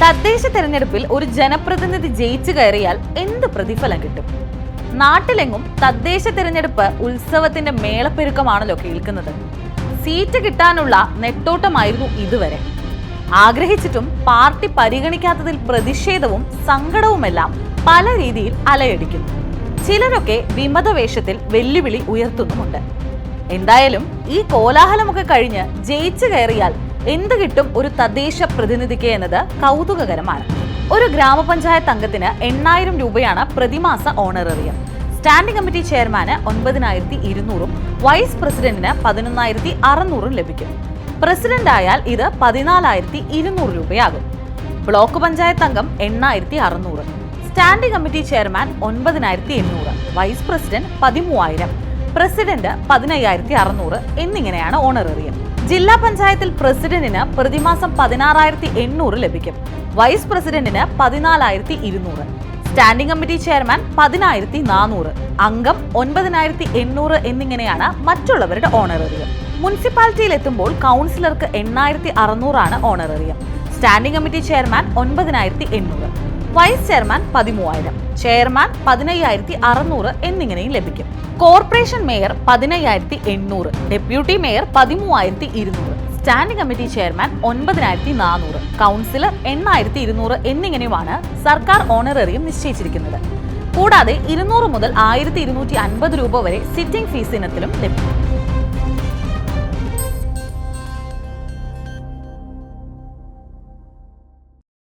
തദ്ദേശ തെരഞ്ഞെടുപ്പിൽ ഒരു ജനപ്രതിനിധി ജയിച്ചു കയറിയാൽ എന്ത് പ്രതിഫലം കിട്ടും? നാട്ടിലെങ്ങും തദ്ദേശ തെരഞ്ഞെടുപ്പ് ഉത്സവത്തിന്റെ മേളപ്പെരുക്കമാണല്ലോ കേൾക്കുന്നത്. സീറ്റ് കിട്ടാനുള്ള നെട്ടോട്ടമായിരുന്നു ഇതുവരെ. ആഗ്രഹിച്ചിട്ടും പാർട്ടി പരിഗണിക്കാത്തതിൽ പ്രതിഷേധവും സങ്കടവുമെല്ലാം പല രീതിയിൽ അലയടിക്കുന്നു. ചിലരൊക്കെ വിമതവേഷത്തിൽ വെല്ലുവിളി ഉയർത്തുന്നുമുണ്ട്. എന്തായാലും ഈ കോലാഹലമൊക്കെ കഴിഞ്ഞ് ജയിച്ചു കയറിയാൽ എന്ത് കിട്ടും ഒരു തദ്ദേശ പ്രതിനിധിക്ക് എന്നത് കൗതുകകരമാണ്. ഒരു ഗ്രാമപഞ്ചായത്ത് അംഗത്തിന് എണ്ണായിരം രൂപയാണ് പ്രതിമാസ ഓണററിയം സ്റ്റാൻഡിംഗ് കമ്മിറ്റി ചെയർമാന് ഒൻപതിനായിരത്തി ഇരുന്നൂറും വൈസ് പ്രസിഡന്റിന് പതിനൊന്നായിരത്തി അറുന്നൂറും ലഭിക്കും. പ്രസിഡന്റ് ആയാൽ ഇത് പതിനാലായിരത്തി ഇരുന്നൂറ് രൂപയാകും. ബ്ലോക്ക് പഞ്ചായത്ത് അംഗം എണ്ണായിരത്തി അറുന്നൂറ് സ്റ്റാൻഡിംഗ് കമ്മിറ്റി ചെയർമാൻ ഒൻപതിനായിരത്തി എണ്ണൂറ് വൈസ് പ്രസിഡന്റ് പതിമൂവായിരം പ്രസിഡന്റ് പതിനയ്യായിരത്തി അറുന്നൂറ് എന്നിങ്ങനെയാണ് ഓണറേറിയം ജില്ലാ പഞ്ചായത്തിൽ പ്രസിഡന്റിന് പ്രതിമാസം പതിനാറായിരത്തി എണ്ണൂറ് ലഭിക്കും. വൈസ് പ്രസിഡന്റിന് പതിനാലായിരത്തി ഇരുന്നൂറ്. സ്റ്റാൻഡിംഗ് കമ്മിറ്റി ചെയർമാൻ പതിനായിരത്തി നാനൂറ് അംഗം ഒൻപതിനായിരത്തി എണ്ണൂറ് എന്നിങ്ങനെയാണ് മറ്റുള്ളവരുടെ ഓണറേറിയം. മുനിസിപ്പാലിറ്റിയിൽ എത്തുമ്പോൾ കൗൺസിലർക്ക് എണ്ണായിരത്തി അറുന്നൂറാണ് ഓണറേറിയം. സ്റ്റാൻഡിംഗ് കമ്മിറ്റി ചെയർമാൻ ഒൻപതിനായിരത്തി എണ്ണൂറ്. വൈസ് ചെയർമാൻ പതിമൂവായിരം ചെയർമാൻ പതിനയ്യായിരത്തി അറുന്നൂറ് എന്നിങ്ങനെയും ലഭിക്കും. കോർപ്പറേഷൻ മേയർ പതിനയ്യായിരത്തി എണ്ണൂറ് ഡെപ്യൂട്ടി മേയർ പതിമൂവായിരത്തി ഇരുന്നൂറ് സ്റ്റാൻഡിംഗ് കമ്മിറ്റി ചെയർമാൻ ഒൻപതിനായിരത്തി നാനൂറ് കൗൺസിലർ എണ്ണായിരത്തി ഇരുന്നൂറ് എന്നിങ്ങനെയുമാണ് സർക്കാർ ഓണറേറിയം നിശ്ചയിച്ചിരിക്കുന്നത്. കൂടാതെ ഇരുന്നൂറ് മുതൽ ആയിരത്തി ഇരുന്നൂറ്റി അൻപത് രൂപ വരെ സിറ്റിംഗ് ഫീസ് ഇനത്തിലും ലഭിക്കും.